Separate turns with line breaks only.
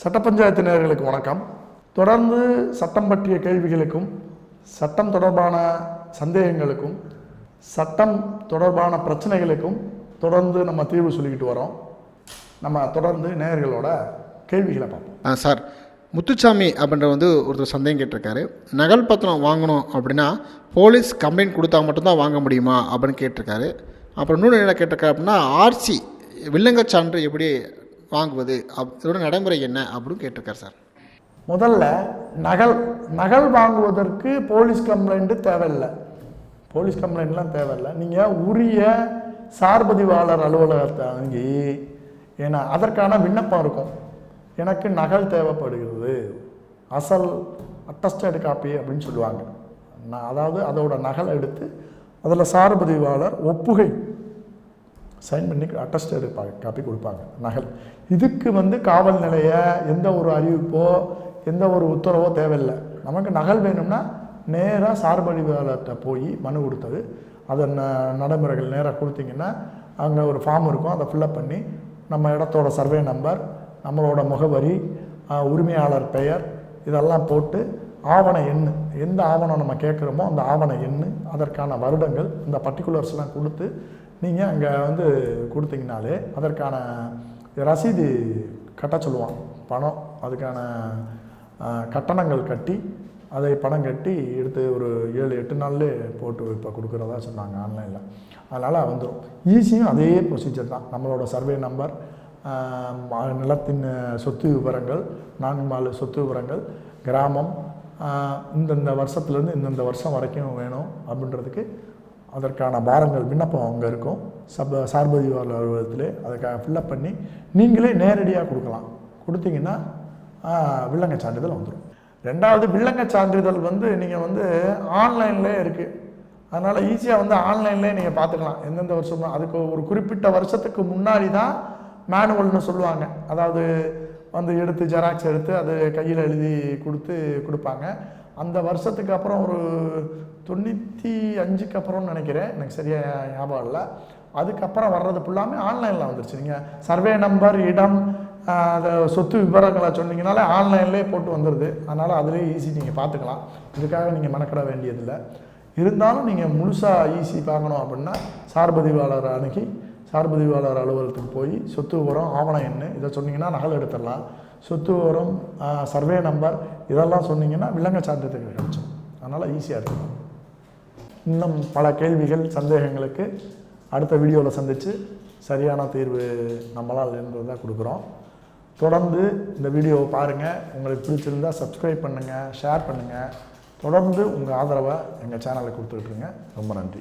சட்ட பஞ்சாயத்து நேர்களுக்கு வணக்கம். தொடர்ந்து சட்டம் பற்றிய கேள்விகளுக்கும் சட்டம் தொடர்பான சந்தேகங்களுக்கும் சட்டம் தொடர்பான பிரச்சனைகளுக்கும் தொடர்ந்து நம்ம தீர்வு சொல்லிக்கிட்டு வரோம். நம்ம தொடர்ந்து நேயர்களோட கேள்விகளை பார்ப்போம்.
ஆ சார் முத்துச்சாமி அப்படின்ற வந்து ஒருத்தர் சந்தேகம் கேட்டிருக்காரு. நகல் பத்திரம் வாங்கணும் அப்படின்னா போலீஸ் கம்ப்ளைண்ட் கொடுத்தா மட்டும்தான் வாங்க முடியுமா அப்படின்னு கேட்டிருக்காரு. அப்புறம் இன்னொன்று என்ன கேட்டிருக்காரு அப்படின்னா ஆர்சி வில்லங்கச் சான்று எப்படி வாங்குவது அப் இதோட நடைமுறை என்ன அப்படின்னு கேட்டிருக்கார் சார்.
முதல்ல நகல் நகல் வாங்குவதற்கு போலீஸ் கம்ப்ளைண்ட்டு தேவையில்லை. போலீஸ் கம்ப்ளைண்ட்லாம் தேவையில்லை. நீங்கள் உரிய சார்பதிவாளர் அலுவலகத்தை அணுகி ஏன்னா அதற்கான விண்ணப்பம் இருக்கும். எனக்கு நகல் தேவைப்படுகிறது. அசல் அட்டஸ்டட் காப்பி அப்படின்னு சொல்லுவாங்க. நான் அதாவது அதோட நகல் எடுத்து அதில் சார்பதிவாளர் ஒப்புகை சைன் பண்ணி அட்டஸ்டட் காப்பி கொடுப்பாங்க. நகல். இதுக்கு வந்து காவல் நிலைய எந்த ஒரு அறிவிப்போ எந்த ஒரு உத்தரவோ தேவையில்லை. நமக்கு நகல் வேணும்னா நேராக சார்பதிவாளர்கிட்ட போய் மனு கொடுத்தது. அதை ந நடைமுறைகள் நேராக கொடுத்தீங்கன்னா அங்கே ஒரு ஃபார்ம் இருக்கும். அதை ஃபில்லப் பண்ணி நம்ம இடத்தோட சர்வே நம்பர் நம்மளோட முகவரி உரிமையாளர் பெயர் இதெல்லாம் போட்டு ஆவண எண் எந்த ஆவணம் நம்ம கேட்குறோமோ அந்த ஆவண எண் அதற்கான வருடங்கள் இந்த பர்டிகுலர்ஸ்லாம் கொடுத்து நீங்கள் அங்கே வந்து கொடுத்தீங்கனாலே அதற்கான ரசீது கட்ட சொல்லுவான் பணம் அதுக்கான கட்டணங்கள் கட்டி அதை பணம் கட்டி எடுத்து ஒரு ஏழு எட்டு நாள்லே போட்டு இப்போ கொடுக்குறதா சொன்னாங்க ஆன்லைனில். அதனால் வந்துடும் ஈஸியும் அதே ப்ரொசீஜர் தான். நம்மளோட சர்வே நம்பர் நிலத்தின் சொத்து விவரங்கள் நான்கு நாலு சொத்து விவரங்கள் கிராமம் இந்தந்த வருஷத்துலேருந்து இந்தந்த வருஷம் வரைக்கும் வேணும் அப்படின்றதுக்கு அதற்கான பாரங்கள் விண்ணப்பம் அங்கே இருக்கும். சப சார்பதிவாளர் அலுவலகத்திலே அதுக்காக ஃபில்லப் பண்ணி நீங்களே நேரடியாக கொடுக்கலாம். கொடுத்தீங்கன்னா வில்லங்க சான்றிதழ் வந்துடும் ரெண்டாவது வில்லங்க சான்றிதழ் வந்து நீங்கள் வந்து ஆன்லைன்லேயே இருக்குது அதனால் ஈஸியாக வந்து ஆன்லைன்லேயே நீங்கள் பார்த்துக்கலாம் எந்தெந்த வருஷமோ அதுக்கு ஒரு குறிப்பிட்ட வருஷத்துக்கு முன்னாடி தான் மேனுவல்னு சொல்லுவாங்க. அதாவது வந்து எடுத்து ஜெராக்ஸ் எடுத்து அது கையில் எழுதி கொடுத்து கொடுப்பாங்க. அந்த வருஷத்துக்கு அப்புறம் ஒரு தொண்ணூற்றி அஞ்சுக்கு அப்புறம்னு நினைக்கிறேன். எனக்கு சரியாக ஞாபகம் இல்லை. அதுக்கப்புறம் வர்றது ஃபுல்லாமே ஆன்லைனில் வந்துருச்சு. நீங்கள் சர்வே நம்பர் இடம் அதை சொத்து விவரங்களை சொன்னீங்கனாலே ஆன்லைன்லேயே போட்டு வந்துடுது அதனால் அதிலே ஈஸி நீங்கள் பார்த்துக்கலாம் இதுக்காக நீங்கள் மெனக்கிட வேண்டியதில்லை. இருந்தாலும் நீங்கள் முழுசாக ஈஸி பார்க்கணும் அப்படின்னா சார்பதிவாளர் அணுகி சார்பதிவாளர் அலுவலகத்துக்கு போய் சொத்து விவரம் ஆவணம் என்ன இதை சொன்னீங்கன்னா நகல் எடுத்துடலாம். சொத்து விவரம் சர்வே நம்பர் இதெல்லாம் சொன்னீங்கன்னா விலங்க சான்றிதழ் கிடைச்சோம் அதனால் ஈஸியாக இருக்கும் இன்னும் பல கேள்விகள் சந்தேகங்களுக்கு அடுத்த வீடியோவில் சந்தித்து சரியான தீர்வு நம்மளால் இருந்ததாக கொடுக்குறோம். தொடர்ந்து இந்த வீடியோவை பாருங்கள் உங்களுக்கு பிடிச்சிருந்தா சப்ஸ்கிரைப் பண்ணுங்கள் ஷேர் பண்ணுங்கள் தொடர்ந்து உங்கள் ஆதரவை எங்கள் சேனலுக்கு கொடுத்துட்ருங்க ரொம்ப நன்றி.